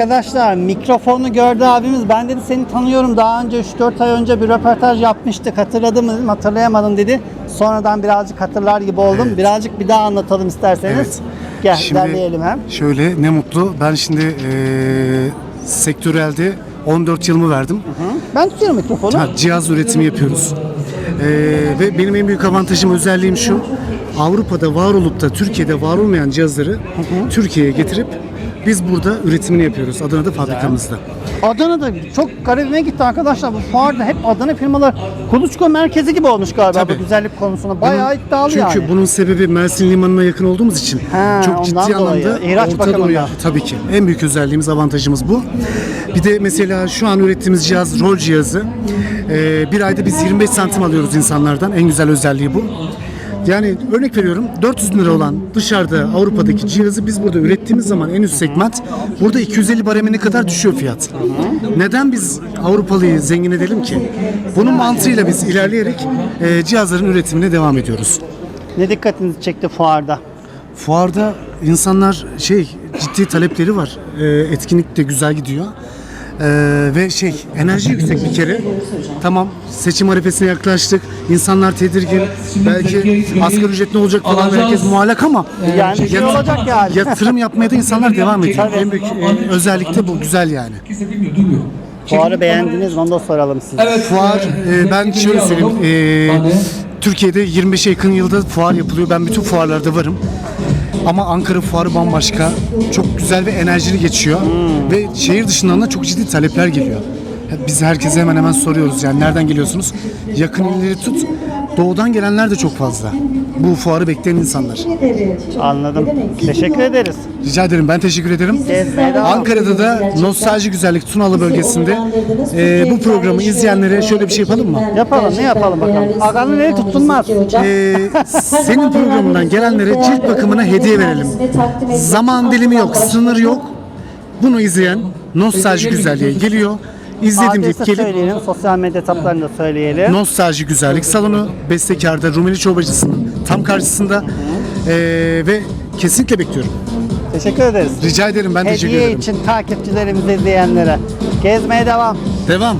Arkadaşlar mikrofonu gördü abimiz. Ben dedi seni tanıyorum. Daha önce 3-4 ay önce bir röportaj yapmıştık. Hatırladın mı dedim. Hatırlayamadım dedi. Sonradan birazcık hatırlar gibi oldum. Evet. Birazcık bir daha anlatalım isterseniz. Evet. Gel Şimdi derleyelim hem. Şöyle ne mutlu. Ben şimdi eee sektörelde 14 yılımı verdim. Ben tutuyorum mikrofonu. Ha, cihaz üretimi yapıyoruz. Eee, ve benim en büyük avantajım, özelliğim şu. Avrupa'da var olup da Türkiye'de var olmayan cihazları Türkiye'ye getirip biz burada üretimini yapıyoruz. Adana'da fabrikamızda. Adana'da çok garibime gitti arkadaşlar. Bu fuarda hep Adana firmalar kuluçka merkezi gibi olmuş galiba Tabii. bu güzellik konusunda. Bayağı iddialı Çünkü yani. bunun sebebi Mersin Limanı'na yakın olduğumuz için Ha, çok ciddi ondan dolayı. anlamda İhraç Orta bakımından. Doğu'ya tabii ki en büyük özelliğimiz avantajımız bu. Bir de mesela şu an ürettiğimiz cihaz rol cihazı. Ee, bir ayda biz 25 santim alıyoruz insanlardan. En güzel özelliği bu. Yani örnek veriyorum 400 lira olan dışarıda Avrupa'daki cihazı biz burada ürettiğimiz zaman en üst segment burada 250 baremine kadar düşüyor fiyat. Neden biz Avrupalıyı zengin edelim ki? Bunun mantığıyla biz ilerleyerek e, cihazların üretimine devam ediyoruz. Ne dikkatinizi çekti fuarda? Fuarda insanlar şey ciddi talepleri var. Ee, etkinlik de güzel gidiyor. Ee, ve şey enerji yüksek bir kere. Tamam seçim arifesine yaklaştık. İnsanlar tedirgin. Belki asgari ücret ne olacak falan herkes muallak ama Yani bir şey olacak yani. yatırım yapmaya da insanlar devam ediyor. En büyük e, özellik de bu güzel yani. Kimse bilmiyor, duymuyor. Fuarı beğendiniz mi? Onu da soralım size. Evet. Fuar e, ben şöyle söyleyeyim. e, Türkiye'de 25'e yakın yılda fuar yapılıyor. Ben bütün fuarlarda varım. Ama Ankara fuarı bambaşka. Çok güzel ve enerjili geçiyor. Ve şehir dışından da çok ciddi talepler geliyor. Biz herkese hemen hemen soruyoruz yani nereden geliyorsunuz? Yakın illeri tut. Doğudan gelenler de çok fazla. Bu fuarı bekleyen insanlar. Anladım. Teşekkür ederiz. Rica ederim ben teşekkür ederim. Gezmeye devam. Ankara'da da Nostalji Güzellik Tunalı bölgesinde e, bu programı izleyenlere şöyle bir şey yapalım mı? Yapalım ne yapalım bakalım. Aganın eli tutulmaz. Ee, senin programından gelenlere cilt bakımına hediye verelim. Zaman dilimi yok, sınır yok. Bunu izleyen nostalji güzelliğe geliyor. İzledim deyip Adresi gelip söyleyelim. Sosyal medya hesaplarını da söyleyelim. Nostalji Güzellik Salonu Bestekar'da Rumeli Çorbacısı'nın tam karşısında Ee, ve kesinlikle bekliyorum. Teşekkür ederiz. Rica ederim ben teşekkür Hediye ederim. için takipçilerimize izleyenlere. Gezmeye devam. Devam.